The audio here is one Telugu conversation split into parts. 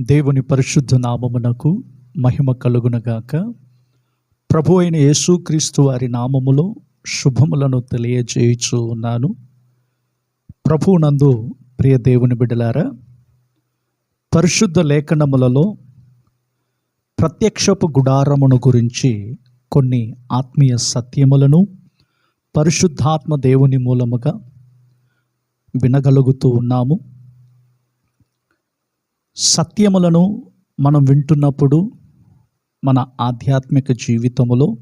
దేవుని పరిశుద్ధ నామమునకు మహిమ కలుగునగాక. ప్రభు అయిన యేసుక్రీస్తు వారి నామములో శుభములను తెలియజేయుచు ఉన్నాను. ప్రభునందు ప్రియ దేవుని బిడ్డలారా పరిశుద్ధ లేఖనములలో ప్రత్యక్షపు గుడారమును గురించి కొన్ని ఆత్మీయ సత్యములను పరిశుద్ధాత్మ దేవుని మూలముగా వినగలుగుతూ ఉన్నాము. సత్యములను మనం వింటున్నప్పుడు మన ఆధ్యాత్మిక జీవితములో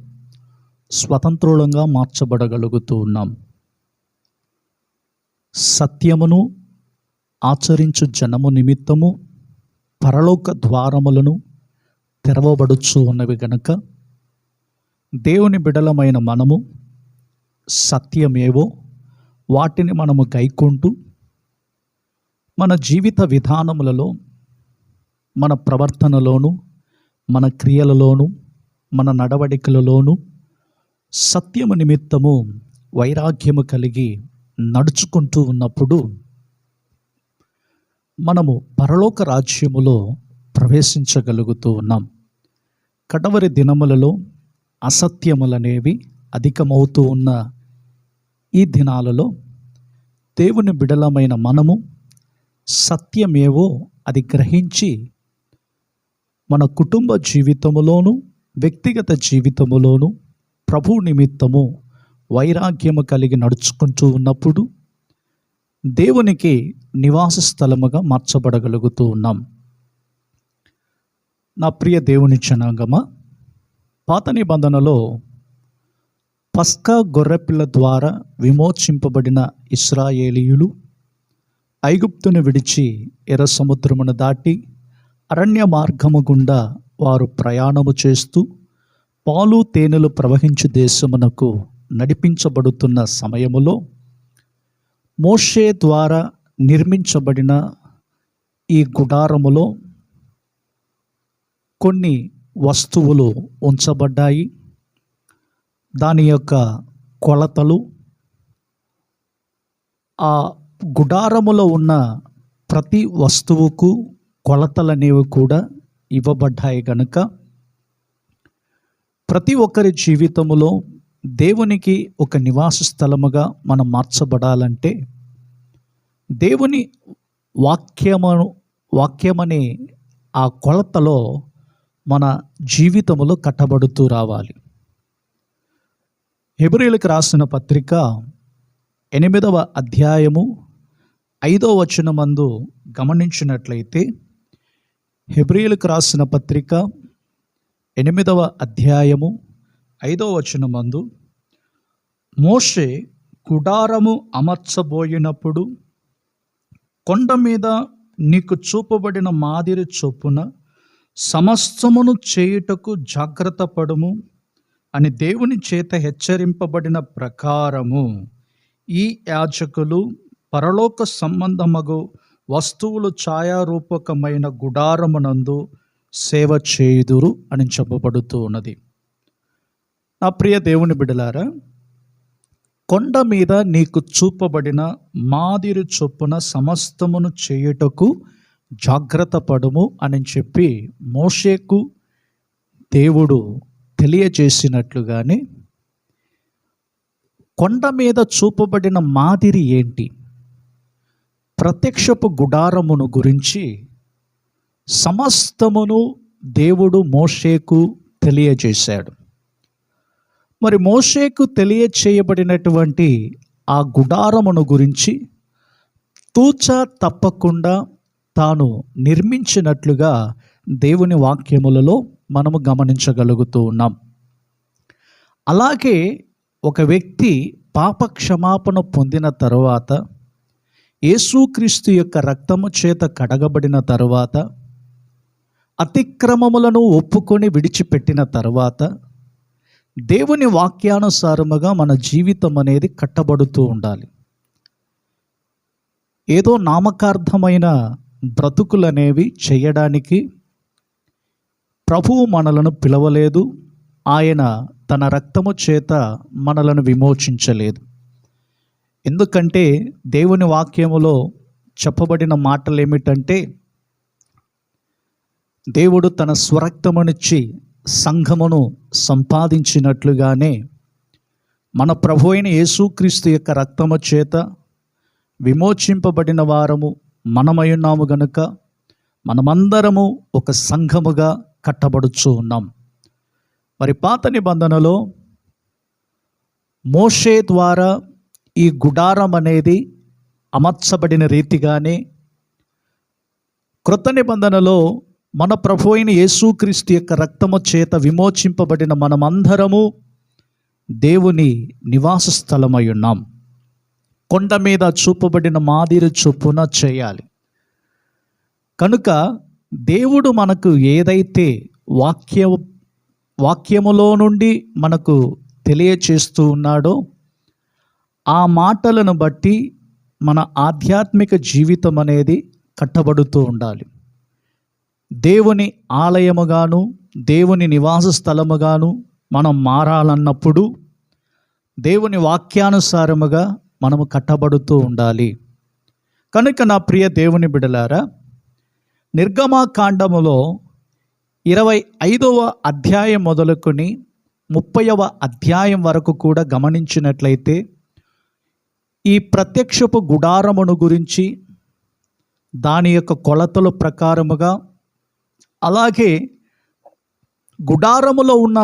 స్వతంత్రులంగా మార్చబడగలుగుతూ ఉన్నాం. సత్యమును ఆచరించు జనము నిమిత్తము పరలోక ద్వారములను తెరవబడుచు ఉన్నవి గనక దేవుని బిడలమైన మనము సత్యమేవో వాటిని మనము గైకుంటూ మన జీవిత విధానములలో మన ప్రవర్తనలోను మన క్రియలలోను మన నడవడికలలోను సత్యము నిమిత్తము వైరాగ్యము కలిగి నడుచుకుంటూ ఉన్నప్పుడు మనము పరలోక రాజ్యములో ప్రవేశించగలుగుతూ ఉన్నాం. కడవరి దినములలో అసత్యములనేవి అధికమవుతూ ఉన్న ఈ దినాలలో దేవుని బిడలమైన మనము సత్యమేవో అది గ్రహించి మన కుటుంబ జీవితములోను వ్యక్తిగత జీవితములోను ప్రభు నిమిత్తము వైరాగ్యము కలిగి నడుచుకుంటూ ఉన్నప్పుడు దేవునికి నివాస స్థలముగా మార్చబడగలుగుతూ ఉన్నాం. నా ప్రియ దేవుని జనాంగమ పాత నిబంధనలో పస్కా గొర్రెపిల్ల ద్వారా విమోచింపబడిన ఇస్రాయేలీయులు ఐగుప్తును విడిచి ఎర్ర సముద్రమును దాటి అరణ్య మార్గము గుండా వారు ప్రయాణము చేస్తూ పాలు తేనెలు ప్రవహించు దేశమునకు నడిపించబడుతున్న సమయములో మోషే ద్వారా నిర్మించబడిన ఈ గుడారములో కొన్ని వస్తువులు ఉంచబడ్డాయి. దాని యొక్క కొలతలు ఆ గుడారములో ఉన్న ప్రతి వస్తువుకు కొలతలనేవి కూడా ఇవ్వబడ్డాయి కనుక ప్రతి ఒక్కరి జీవితములో దేవునికి ఒక నివాస స్థలముగా మనం మార్చబడాలంటే దేవుని వాక్యమును వాక్యమనే ఆ కొలతలో మన జీవితములో కట్టబడుతూ రావాలి. హెబ్రిలకు రాసిన పత్రిక ఎనిమిదవ అధ్యాయము ఐదో వచనమందు గమనించినట్లయితే హెబ్రిలకు రాసిన పత్రిక ఎనిమిదవ అధ్యాయము ఐదో వచనమందు మోషే కుడారము అమర్చబోయినప్పుడు కొండ మీద నీకు చూపబడిన మాదిరి చొప్పున సమస్తమును చేయుటకు జాగ్రత్త పడుము అని దేవుని చేత హెచ్చరింపబడిన ప్రకారము ఈ యాచకులు పరలోక సంబంధమగు వస్తువులు ఛాయారూపకమైన గుడారమునందు సేవ చేయుదురు అని చెప్పబడుతూ ఉన్నది. నా ప్రియ దేవుని బిడలారా కొండ మీద నీకు చూపబడిన మాదిరి చొప్పున సమస్తమును చేయుటకు జాగ్రత్త పడుము అని చెప్పి మోషేకు దేవుడు తెలియజేసినట్లుగానే కొండ మీద చూపబడిన మాదిరి ఏంటి? ప్రత్యక్షపు గుడారమును గురించి సమస్తమును దేవుడు మోషేకు తెలియజేశాడు. మరి మోషేకు తెలియచేయబడినటువంటి ఆ గుడారమును గురించి తూచ తప్పకుండా తాను నిర్మించినట్లుగా దేవుని వాక్యములలో మనము గమనించగలుగుతూ ఉన్నాం. అలాగే ఒక వ్యక్తి పాప క్షమాపణ పొందిన తరువాత యేసుక్రీస్తు యొక్క రక్తము చేత కడగబడిన తరువాత అతిక్రమములను ఒప్పుకొని విడిచిపెట్టిన తర్వాత దేవుని వాక్యానుసారముగా మన జీవితం అనేది కట్టబడుతూ ఉండాలి. ఏదో నామకార్థమైన బ్రతుకులనేవి చేయడానికి ప్రభువు మనలను పిలవలేదు ఆయన తన రక్తము చేత మనలను విమోచించలేదు. ఎందుకంటే దేవుని వాక్యములో చెప్పబడిన మాటలు ఏమిటంటే దేవుడు తన స్వరక్తమునిచ్చి సంఘమును సంపాదించినట్లుగానే మన ప్రభు అయిన యేసుక్రీస్తు యొక్క రక్తము చేత విమోచింపబడిన వారము మనమయున్నాము గనుక మనమందరము ఒక సంఘముగా కట్టబడుచు ఉన్నాం. మరి పాత నిబంధనలో మోషే ద్వారా ఈ గుడారం అనేది అమర్చబడిన రీతిగానే క్రొత్త నిబంధనలో మన ప్రభు అయిన యేసుక్రీస్తు యొక్క రక్తము చేత విమోచింపబడిన మనమందరము దేవుని నివాస స్థలమై ఉన్నాం. కొండ మీద చూపబడిన మాదిరి చొప్పున చేయాలి. కనుక దేవుడు మనకు ఏదైతే వాక్య వాక్యములో నుండి మనకు తెలియచేస్తూ ఉన్నాడో ఆ మాటలను బట్టి మన ఆధ్యాత్మిక జీవితం అనేది కట్టబడుతూ ఉండాలి. దేవుని ఆలయముగాను దేవుని నివాస స్థలముగాను మనం మారాలన్నప్పుడు దేవుని వాక్యానుసారముగా మనము కట్టబడుతూ ఉండాలి. కనుక నా ప్రియ దేవుని బిడలారా నిర్గమాకాండములో ఇరవై ఐదవ అధ్యాయం మొదలుకొని ముప్పైవ అధ్యాయం వరకు కూడా గమనించినట్లయితే ఈ ప్రత్యక్షపు గుడారమును గురించి దాని యొక్క కొలతల ప్రకారముగా అలాగే గుడారములో ఉన్న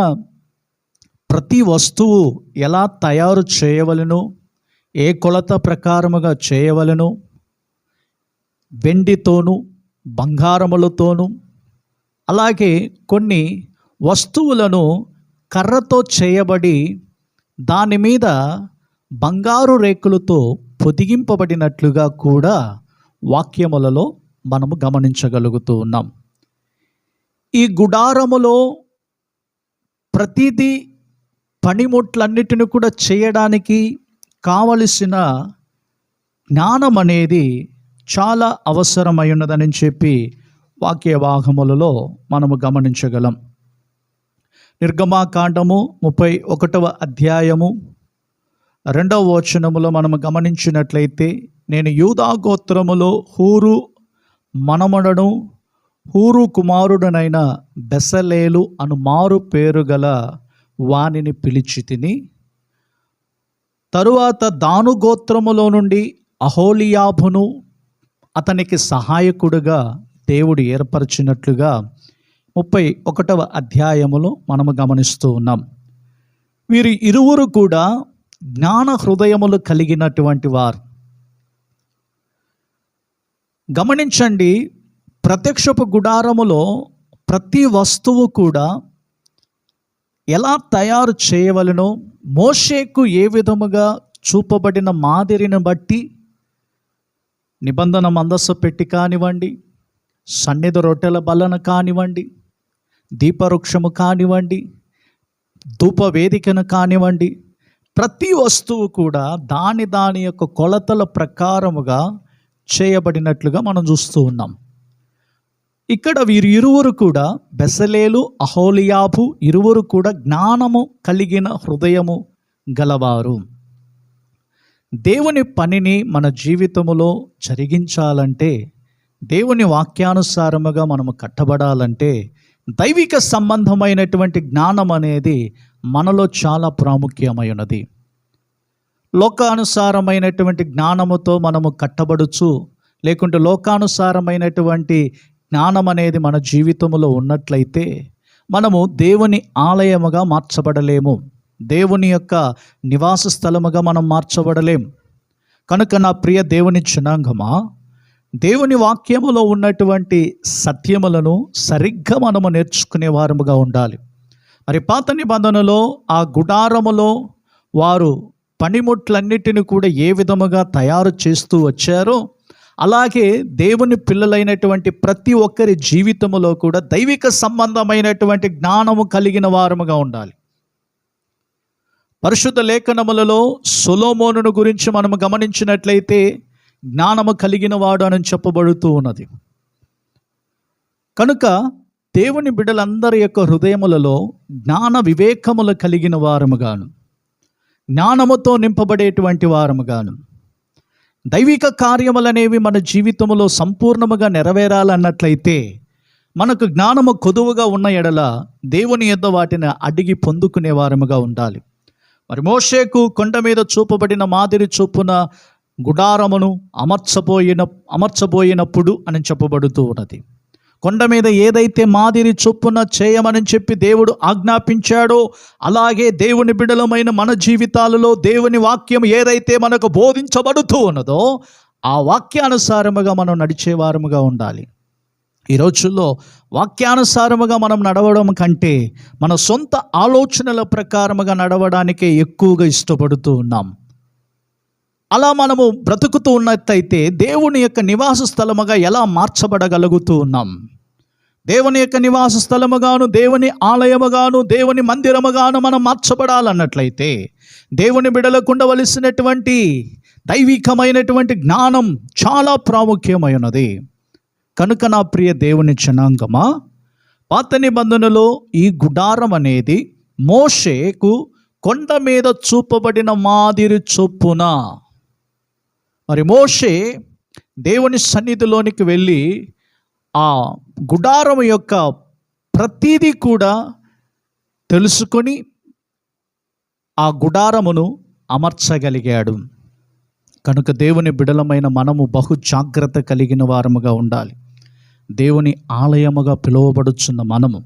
ప్రతి వస్తువు ఎలా తయారు చేయవలను ఏ కొలత ప్రకారముగా చేయవలను వెండితోనూ బంగారములతోనూ అలాగే కొన్ని వస్తువులను కర్రతో చేయబడి దాని మీద బంగారు రేకులతో పొదిగింపబడినట్లుగా కూడా వాక్యములలో మనము గమనించగలుగుతూ ఉన్నాం. ఈ గుడారములో ప్రతిదీ పనిముట్లన్నిటిని కూడా చేయడానికి కావలసిన జ్ఞానం అనేది చాలా అవసరమై ఉన్నదని చెప్పి వాక్యవాహములలో మనము గమనించగలం. నిర్గమాకాండము ముప్పై ఒకటవ అధ్యాయము రెండవ వచనములో మనము గమనించినట్లయితే నేను యూదా గోత్రములో హూరు మనమడను హూరు కుమారుడనైన బెసలేలు అను మారు పేరు గల వానిని పిలిచి తిని తరువాత దాను గోత్రములో నుండి అహోలియాభును అతనికి సహాయకుడుగా దేవుడు ఏర్పరిచినట్లుగా ముప్పై ఒకటవ అధ్యాయములో మనము గమనిస్తూ ఉన్నాం. వీరి ఇరువురు కూడా జ్ఞాన హృదయములు కలిగినటువంటి వారు. గమనించండి ప్రత్యక్షపు గుడారములో ప్రతి వస్తువు కూడా ఎలా తయారు చేయవలనో మోషేకు ఏ విధముగా చూపబడిన మాదిరిని బట్టి నిబంధన మందస్సు పెట్టి కానివ్వండి సన్నిధి రొట్టెల బలన కానివ్వండి దీపవృక్షము కానివ్వండి ధూప వేదికను కానివ్వండి ప్రతి వస్తువు కూడా దాని దాని యొక్క కొలతల ప్రకారముగా చేయబడినట్లుగా మనం చూస్తూ ఉన్నాం. ఇక్కడ వీరు ఇరువురు కూడా బెసలేలు అహోలియాబు ఇరువురు కూడా జ్ఞానము కలిగిన హృదయము గలవారు. దేవుని పనిని మన జీవితములో జరిగించాలంటే దేవుని వాక్యానుసారముగా మనము కట్టబడాలంటే దైవిక సంబంధమైనటువంటి జ్ఞానం అనేది మనలో చాలా ప్రాముఖ్యమైనది లోకానుసారమైనటువంటి జ్ఞానముతో మనము కట్టబడుచు లేకుంటే లోకానుసారమైనటువంటి జ్ఞానం అనేది మన జీవితంలో ఉన్నట్లయితే మనము దేవుని ఆలయముగా మార్చబడలేము. దేవుని యొక్క నివాస స్థలముగా మనం మార్చబడలేం. కనుక నా ప్రియ దేవుని జనాంగమా దేవుని వాక్యములో ఉన్నటువంటి సత్యములను సరిగ్గా మనము నేర్చుకునే వారముగా ఉండాలి. మరి పాత నిబంధనలో ఆ గుడారములో వారు పనిముట్లన్నిటిని కూడా ఏ విధముగా తయారు చేస్తూ వచ్చారో అలాగే దేవుని పిల్లలైనటువంటి ప్రతి ఒక్కరి జీవితములో కూడా దైవిక సంబంధమైనటువంటి జ్ఞానము కలిగిన వారముగా ఉండాలి. పరిశుద్ధ లేఖనములలో సొలోమోనును గురించి మనము గమనించినట్లయితే జ్ఞానము కలిగిన వాడు అని చెప్పబడుతూ ఉన్నది. కనుక దేవుని బిడ్డలందరి యొక్క హృదయములలో జ్ఞాన వివేకములు కలిగిన వారముగాను జ్ఞానముతో నింపబడేటువంటి వారముగాను దైవిక కార్యములనేవి మన జీవితంలో సంపూర్ణముగా నెరవేరాలన్నట్లయితే మనకు జ్ఞానము కొదువుగా ఉన్న ఎడల దేవుని యొద్ద వాటిని అడిగి పొందుకునే వారముగా ఉండాలి. మరి మోషేకు కొండ మీద చూపబడిన మాదిరి చూపున గుడారమును అమర్చబోయిన అమర్చబోయినప్పుడు అని చెప్పబడుతూ ఉన్నది. కొండ మీద ఏదైతే మాదిరి చొప్పున చేయమని చెప్పి దేవుడు ఆజ్ఞాపించాడో అలాగే దేవుని బిడలమైన మన జీవితాలలో దేవుని వాక్యం ఏదైతే మనకు బోధించబడుతూ ఉన్నదో ఆ వాక్యానుసారముగా మనం నడిచేవారముగా ఉండాలి. ఈ రోజుల్లో వాక్యానుసారముగా మనం నడవడం కంటే మన సొంత ఆలోచనల ప్రకారముగా నడవడానికే ఎక్కువగా ఇష్టపడుతూ ఉన్నాం. అలా మనము బ్రతుకుతూ ఉన్నట్టయితే దేవుని యొక్క నివాస స్థలముగా ఎలా మార్చబడగలుగుతూ ఉన్నాం? దేవుని యొక్క నివాస స్థలముగాను దేవుని ఆలయముగాను దేవుని మందిరముగాను మనం మార్చబడాలన్నట్లయితే దేవుని బిడలకుండవలసినటువంటి దైవికమైనటువంటి జ్ఞానం చాలా ప్రాముఖ్యమైనది. కనుక నా ప్రియ దేవుని జనాంగమా పాత నిబంధనలో ఈ గుడారం అనేది మోషేకు కొండ మీద చూపబడిన మాదిరి చొప్పున మరి మోషే దేవుని సన్నిధిలోనికి వెళ్ళి ఆ గుడారం యొక్క ప్రతీదీ కూడా తెలుసుకొని ఆ గుడారమును అమర్చగలిగాడు. కనుక దేవుని బిడలమైన మనము బహు జాగ్రత్త కలిగిన వారముగా ఉండాలి. దేవుని ఆలయముగా పిలువబడుచున్న మనము.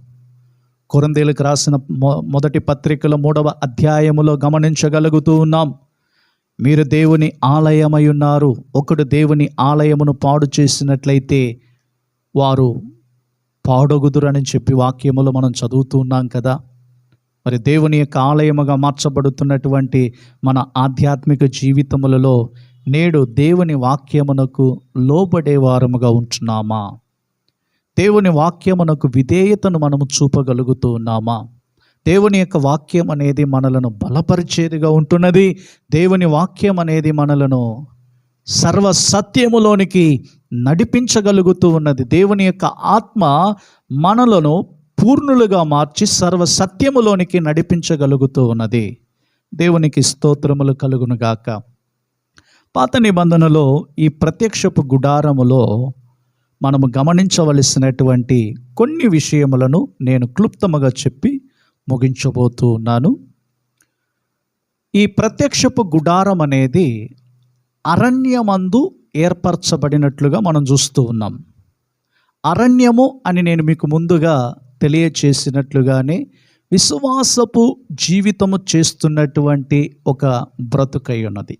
కొరందేలకు రాసిన మొ మొదటి పత్రికల మూడవ అధ్యాయములో గమనించగలుగుతూ ఉన్నాం. మీరు దేవుని ఆలయమై ఉన్నారు ఒకడు దేవుని ఆలయమును పాడు చేసినట్లయితే వారు పాడొగుదురని చెప్పి వాక్యములో మనం చదువుతూ ఉన్నాం కదా. మరి దేవుని యొక్క ఆలయముగా మార్చబడుతున్నటువంటి మన ఆధ్యాత్మిక జీవితములలో నేడు దేవుని వాక్యమునకు లోబడే వారముగా ఉంటున్నామా? దేవుని వాక్యమునకు విధేయతను మనము చూపగలుగుతూ ఉన్నామా? దేవుని యొక్క వాక్యం అనేది మనలను బలపరిచేదిగా ఉంటున్నది. దేవుని వాక్యం అనేది మనలను సర్వ సత్యములోనికి నడిపించగలుగుతూ ఉన్నది. దేవుని యొక్క ఆత్మ మనలను పూర్ణులుగా మార్చి సర్వ సత్యములోనికి నడిపించగలుగుతూ ఉన్నది. దేవునికి స్తోత్రములు కలుగునుగాక పాత నిబంధనలో ఈ ప్రత్యక్షపు గుడారములో మనము గమనించవలసినటువంటి కొన్ని విషయములను నేను క్లుప్తముగా చెప్పి ముగించబోతూ ఉన్నాను. ఈ ప్రత్యక్షపు గుడారం అనేది అరణ్యమందు ఏర్పరచబడినట్లుగా మనం చూస్తూ ఉన్నాం. అరణ్యము అని నేను మీకు ముందుగా తెలియచేసినట్లుగానే విశ్వాసపు జీవితము చేస్తున్నటువంటి ఒక బ్రతుకై ఉన్నది.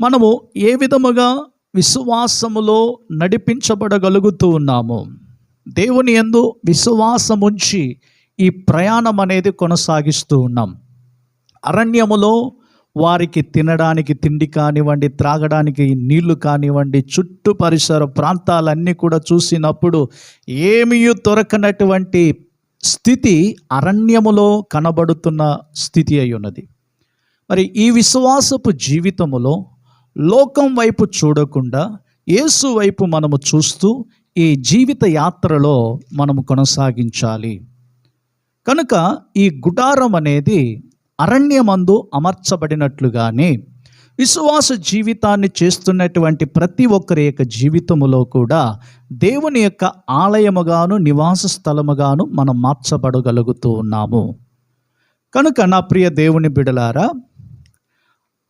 మనము ఏ విధముగా విశ్వాసములో నడిపించబడగలుగుతూ ఉన్నాము? దేవుని యందు విశ్వాసముంచి ఈ ప్రయాణం అనేది కొనసాగిస్తూ ఉన్నాం. అరణ్యములో వారికి తినడానికి తిండి కానివ్వండి త్రాగడానికి నీళ్ళు కానివ్వండి చుట్టూ పరిసర ప్రాంతాలన్నీ కూడా చూసినప్పుడు ఏమీ దొరకనటువంటి స్థితి అరణ్యములో కనబడుతున్న స్థితి అయి ఉన్నది. మరి ఈ విశ్వాసపు జీవితములో లోకం వైపు చూడకుండా యేసు వైపు మనము చూస్తూ ఈ జీవిత యాత్రలో మనము కొనసాగించాలి. కనుక ఈ గుడారం అనేది అరణ్యమందు అమర్చబడినట్లుగానే విశ్వాస జీవితాన్ని చేస్తున్నటువంటి ప్రతి ఒక్కరి యొక్క జీవితములో కూడా దేవుని యొక్క ఆలయముగాను నివాస స్థలముగాను మనం మార్చబడగలుగుతూ ఉన్నాము. కనుక నా ప్రియ దేవుని బిడలారా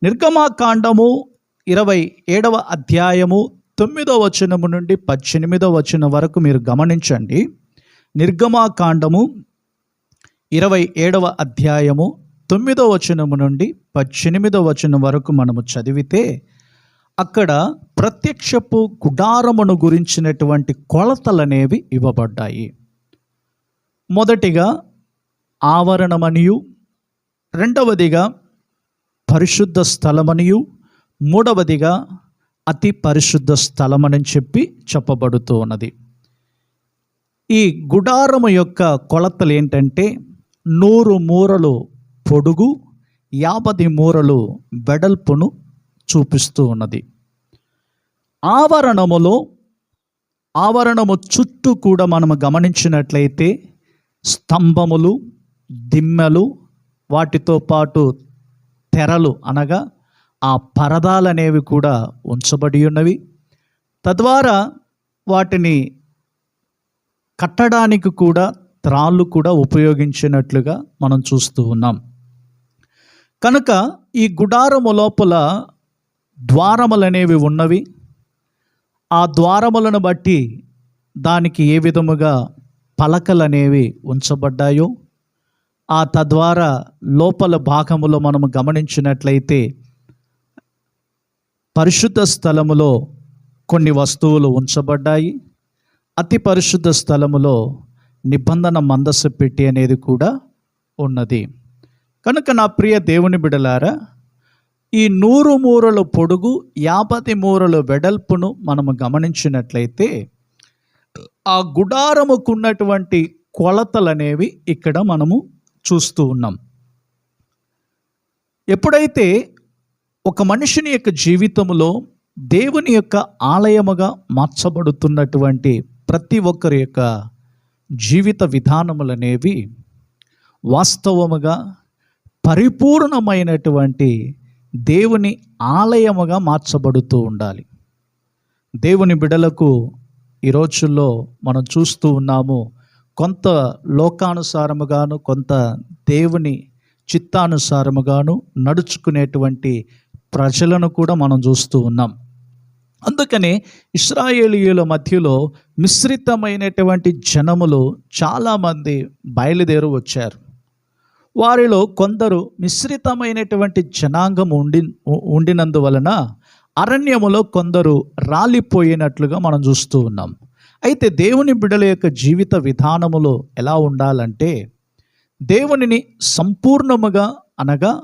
నిర్గమాకాండము ఇరవై ఏడవ అధ్యాయము తొమ్మిదో వచనము నుండి పద్దెనిమిదో వచనం వరకు మీరు గమనించండి. నిర్గమాకాండము ఇరవై ఏడవ అధ్యాయము తొమ్మిదో వచనము నుండి పద్దెనిమిదో వచనం వరకు మనము చదివితే అక్కడ ప్రత్యక్షపు గుడారమును గురించినటువంటి కొలతలనేవి ఇవ్వబడ్డాయి. మొదటిగా ఆవరణమనియు రెండవదిగా పరిశుద్ధ స్థలమనియు మూడవదిగా అతి పరిశుద్ధ స్థలమని చెప్పి చెప్పబడుతూ ఉన్నది. ఈ గుడారము యొక్క కొలతలు ఏంటంటే నూరు మూరలు పొడుగు యాభై మూరలు వెడల్పును చూపిస్తూ ఉన్నది. ఆవరణములో ఆవరణము చుట్టూ కూడా మనము గమనించినట్లయితే స్తంభములు దిమ్మెలు వాటితో పాటు తెరలు అనగా ఆ పరదాలనేవి కూడా ఉంచబడి ఉన్నవి. తద్వారా వాటిని కట్టడానికి కూడా త్రాళ్ళు కూడా ఉపయోగించినట్లుగా మనం చూస్తూ ఉన్నాం. కనుక ఈ గుడారము లోపల ద్వారములు అనేవి ఉన్నవి. ఆ ద్వారములను బట్టి దానికి ఏ విధముగా పలకలు అనేవి ఉంచబడ్డాయో ఆ తద్వారా లోపల భాగములో మనము గమనించినట్లయితే పరిశుద్ధ స్థలములో కొన్ని వస్తువులు ఉంచబడ్డాయి. అతి పరిశుద్ధ స్థలములో నిబంధన మందస్సు పెట్టి అనేది కూడా ఉన్నది. కనుక నా ప్రియ దేవుని బిడలారా ఈ నూరు మూరల పొడుగు యాభై మూరల వెడల్పును మనము గమనించినట్లయితే ఆ గుడారముకున్నటువంటి కొలతలు అనేవి ఇక్కడ మనము చూస్తూ ఉన్నాం. ఎప్పుడైతే ఒక మనిషిని యొక్క జీవితంలో దేవుని యొక్క ఆలయముగా మార్చబడుతున్నటువంటి ప్రతి ఒక్కరి యొక్క జీవిత విధానములు అనేవి వాస్తవముగా పరిపూర్ణమైనటువంటి దేవుని ఆలయముగా మార్చబడుతూ ఉండాలి. దేవుని బిడలకు ఈ రోజుల్లో మనం చూస్తూ ఉన్నాము కొంత లోకానుసారముగాను కొంత దేవుని చిత్తానుసారముగాను నడుచుకునేటువంటి ప్రజలను కూడా మనం చూస్తూ ఉన్నాం. అందుకనే ఇస్రాయేలీయుల మధ్యలో మిశ్రితమైనటువంటి జనములు చాలామంది బయలుదేరి వచ్చారు. వారిలో కొందరు మిశ్రితమైనటువంటి జనాంగం ఉండి ఉండినందువలన అరణ్యములో కొందరు రాలిపోయినట్లుగా మనం చూస్తూ ఉన్నాం. అయితే దేవుని బిడల యొక్క జీవిత విధానములో ఎలా ఉండాలంటే దేవునిని సంపూర్ణముగా అనగా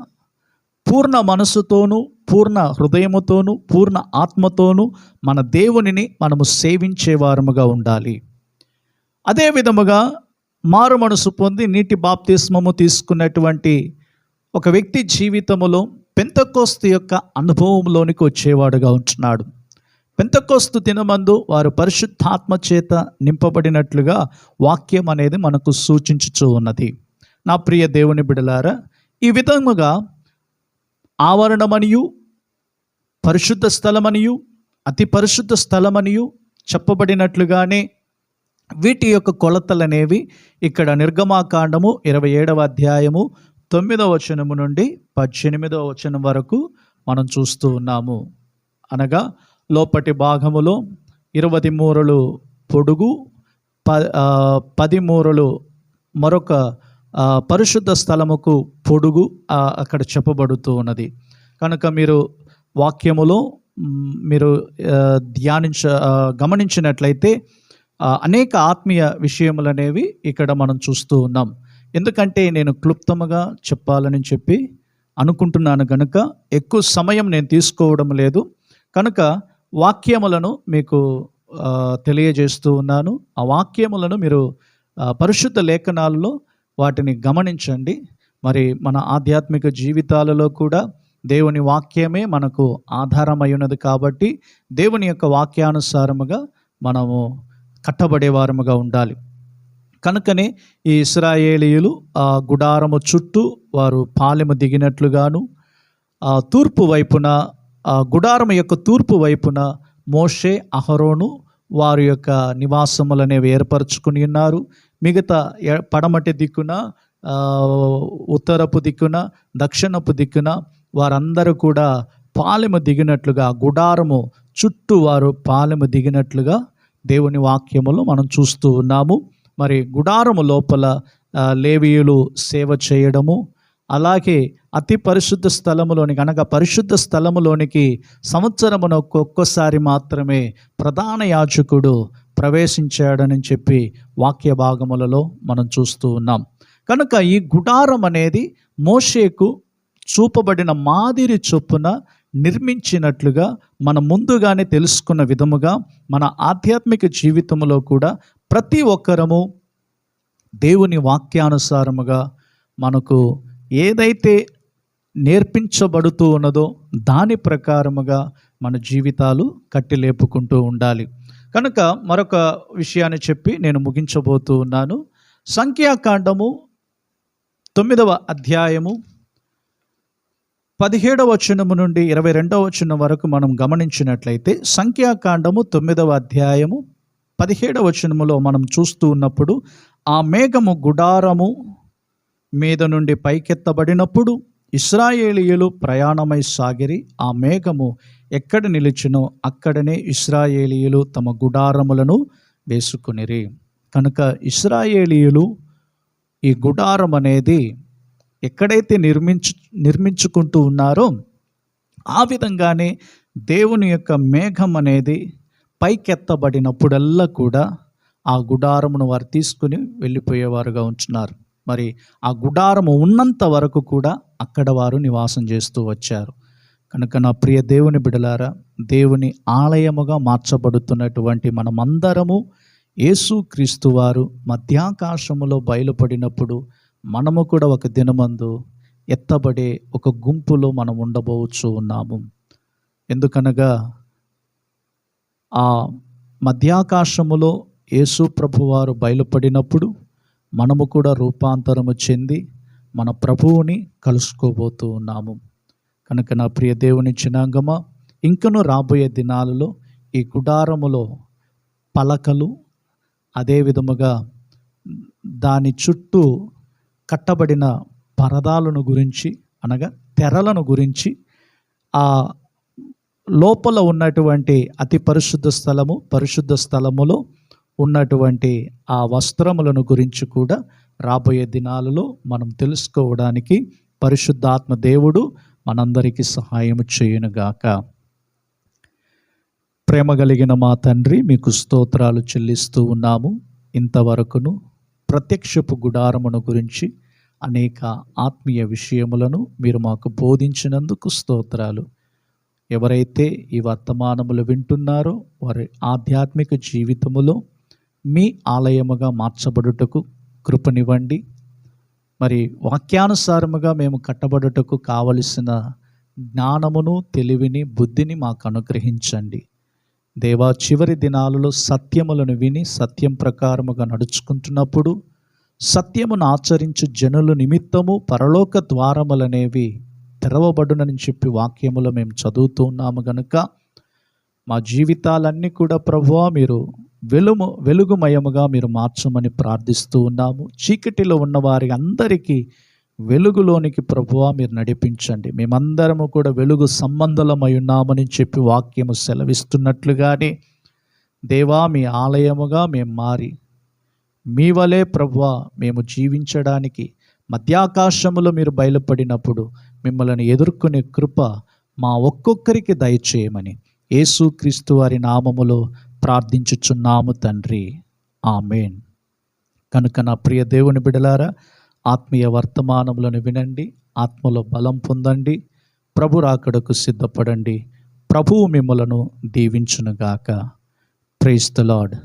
పూర్ణ మనసుతోనూ పూర్ణ హృదయముతోనూ పూర్ణ ఆత్మతోనూ మన దేవునిని మనము సేవించేవారముగా ఉండాలి. అదే విధముగా మారు మనసు పొంది నీటి బాప్తిస్మము తీసుకున్నటువంటి ఒక వ్యక్తి జీవితములో పెంతకోస్తు యొక్క అనుభవంలోనికి వచ్చేవాడుగా ఉంటున్నాడు. పెంతకోస్తు దినమందు వారు పరిశుద్ధాత్మ చేత నింపబడినట్లుగా వాక్యం అనేది మనకు సూచించుచూ ఉన్నది. నా ప్రియ దేవుని బిడలారా ఈ విధముగా ఆవరణమనియు పరిశుద్ధ స్థలమనియు అతి పరిశుద్ధ స్థలమనియు చెప్పబడినట్లుగానే వీటి యొక్క కొలతలనేవి ఇక్కడ నిర్గమాకాండము ఇరవై ఏడవ అధ్యాయము తొమ్మిదవ వచనము నుండి పద్దెనిమిదవ వచనం వరకు మనం చూస్తూ ఉన్నాము. అనగా లోపటి భాగములో ఇరవై మూరలు పొడుగు ప పది మూరలు మరొక పరిశుద్ధ స్థలముకు పొడుగు అక్కడ చెప్పబడుతూ ఉన్నది. కనుక మీరు వాక్యములో మీరు ధ్యానించ గమనించినట్లయితే అనేక ఆత్మీయ విషయములు అనేవి ఇక్కడ మనం చూస్తూ ఉన్నాం. ఎందుకంటే నేను క్లుప్తముగా చెప్పాలని చెప్పి అనుకుంటున్నాను కనుక ఎక్కువ సమయం నేను తీసుకోవడం లేదు. కనుక వాక్యములను మీకు తెలియజేస్తూ ఉన్నాను. ఆ వాక్యములను మీరు పరిశుద్ధ లేఖనాలలో వాటిని గమనించండి. మరి మన ఆధ్యాత్మిక జీవితాలలో కూడా దేవుని వాక్యమే మనకు ఆధారమై కాబట్టి దేవుని యొక్క వాక్యానుసారముగా మనము కట్టబడేవారముగా ఉండాలి. కనుకనే ఈ ఇస్రాయేలీయులు ఆ గుడారము చుట్టూ వారు పాలెము దిగినట్లుగాను ఆ తూర్పు వైపున ఆ గుడారము యొక్క తూర్పు వైపున మోషే అహరోను వారి యొక్క నివాసములు అనేవి ఏర్పరచుకుని ఉన్నారు. మిగతా పడమటి దిక్కున ఉత్తరపు దిక్కున దక్షిణపు దిక్కున వారందరూ కూడా పాలెము దిగినట్లుగా గుడారము చుట్టూ వారు పాలెము దిగినట్లుగా దేవుని వాక్యములో మనం చూస్తూ ఉన్నాము. మరి గుడారము లోపల లేవీయులు సేవ చేయడము అలాగే అతి పరిశుద్ధ స్థలములోనికి అనగా పరిశుద్ధ స్థలములోనికి సంవత్సరమున ఒక్కొక్కసారి మాత్రమే ప్రధాన యాచకుడు ప్రవేశించాడని చెప్పి వాక్య భాగములలో మనం చూస్తూ ఉన్నాం. కనుక ఈ గుడారం అనేది మోషేకు చూపబడిన మాదిరి చొప్పున నిర్మించినట్లుగా మనం ముందుగానే తెలుసుకున్న విధముగా మన ఆధ్యాత్మిక జీవితంలో కూడా ప్రతి ఒక్కరము దేవుని వాక్యానుసారముగా మనకు ఏదైతే నేర్పించబడుతూ ఉన్నదో దాని ప్రకారముగా మన జీవితాలు కట్టిలేపుకుంటూ ఉండాలి. కనుక మరొక విషయాన్ని చెప్పి నేను ముగించబోతూ ఉన్నాను సంఖ్యాకాండము తొమ్మిదవ అధ్యాయము పదిహేడవ వచనము నుండి ఇరవై రెండవ వచనం వరకు మనం గమనించినట్లయితే సంఖ్యాకాండము తొమ్మిదవ అధ్యాయము పదిహేడవ వచనములో మనం చూస్తూ ఉన్నప్పుడు ఆ మేఘము గుడారము మీద నుండి పైకెత్తబడినప్పుడు ఇస్రాయేలీయులు ప్రయాణమై సాగిరి ఆ మేఘము ఎక్కడ నిలిచినో అక్కడనే ఇస్రాయేలీయులు తమ గుడారములను వేసుకునిరి. కనుక ఇస్రాయేలీయులు ఈ గుడారం అనేది ఎక్కడైతే నిర్మించు నిర్మించుకుంటూ ఉన్నారో ఆ విధంగానే దేవుని యొక్క మేఘం అనేది పైకెత్తబడినప్పుడల్లా కూడా ఆ గుడారమును వారు తీసుకుని వెళ్ళిపోయేవారుగా ఉంచున్నారు. మరి ఆ గుడారము ఉన్నంత వరకు కూడా అక్కడ వారు నివాసం చేస్తూ వచ్చారు. కనుక నా ప్రియ దేవుని బిడలారా దేవుని ఆలయముగా మార్చబడుతున్నటువంటి మనమందరము యేసుక్రీస్తు వారు మధ్యాకాశములో బయలుపడినప్పుడు మనము కూడా ఒక దినమందు ఎత్తబడే ఒక గుంపులో మనం ఉండబోవచ్చు ఉన్నాము. ఎందుకనగా ఆ మధ్యాకాశములో యేసు ప్రభువారు బయలుపడినప్పుడు మనము కూడా రూపాంతరము చెంది మన ప్రభువుని కలుసుకోబోతూ ఉన్నాము. కనుక నా ప్రియ దేవుని చినాంగమ ఇంకను రాబోయే దినాలలో ఈ గుడారములో పలకలు అదే విధముగా దాని చుట్టూ కట్టబడిన పరదాలను గురించి అనగా తెరలను గురించి ఆ లోపల ఉన్నటువంటి అతి పరిశుద్ధ స్థలము పరిశుద్ధ స్థలములో ఉన్నటువంటి ఆ వస్త్రములను గురించి కూడా రాబోయే దినాలలో మనం తెలుసుకోవడానికి పరిశుద్ధాత్మ దేవుడు మనందరికీ సహాయం చేయనుగాక. ప్రేమ కలిగిన మా తండ్రి మీకు స్తోత్రాలు చెల్లిస్తూ ఉన్నాము. ఇంతవరకును ప్రత్యక్షపు గుడారమును గురించి అనేక ఆత్మీయ విషయములను మీరు మాకు బోధించినందుకు స్తోత్రాలు. ఎవరైతే ఈ వర్తమానములు వింటున్నారో వారి ఆధ్యాత్మిక జీవితములో మీ ఆలయముగా మార్చబడుటకు కృపనివ్వండి. మరి వాక్యానుసారముగా మేము కట్టబడుటకు కావలసిన జ్ఞానమును తెలివిని బుద్ధిని మాకు అనుగ్రహించండి. దేవా చివరి దినాలలో సత్యములను విని సత్యం ప్రకారముగా నడుచుకుంటున్నప్పుడు సత్యమును ఆచరించు జనుల నిమిత్తము పరలోక ద్వారములనేవి తెరవబడునని చెప్పి వాక్యములో మేము చదువుతూ ఉన్నాము గనుక మా జీవితాలన్నీ కూడా ప్రభువా మీరు వెలుము వెలుగుమయముగా మీరు మార్చమని ప్రార్థిస్తూ ఉన్నాము. చీకటిలో ఉన్న వారి అందరికీ వెలుగులోనికి ప్రభువా మీరు నడిపించండి. మేమందరము కూడా వెలుగు సంబంధులమై ఉన్నామని చెప్పి వాక్యము సెలవిస్తున్నట్లుగానే దేవా మీ ఆలయముగా మేము మారి మీ వలే ప్రభువా మేము జీవించడానికి మధ్యాకాశములో మీరు బయలుపడినప్పుడు మిమ్మల్ని ఎదుర్కొనే కృప మా ఒక్కొక్కరికి దయచేయమని. యేసుక్రీస్తు వారి నామములో ప్రార్థించుచున్నాము తండ్రి. ఆమెన్. కనుక నా ప్రియ దేవుని బిడలారా ఆత్మీయ వర్తమానములను వినండి ఆత్మలో బలం పొందండి ప్రభు రాకడకు సిద్ధపడండి ప్రభువు మిమ్మలను దీవించునుగాక. Price the lord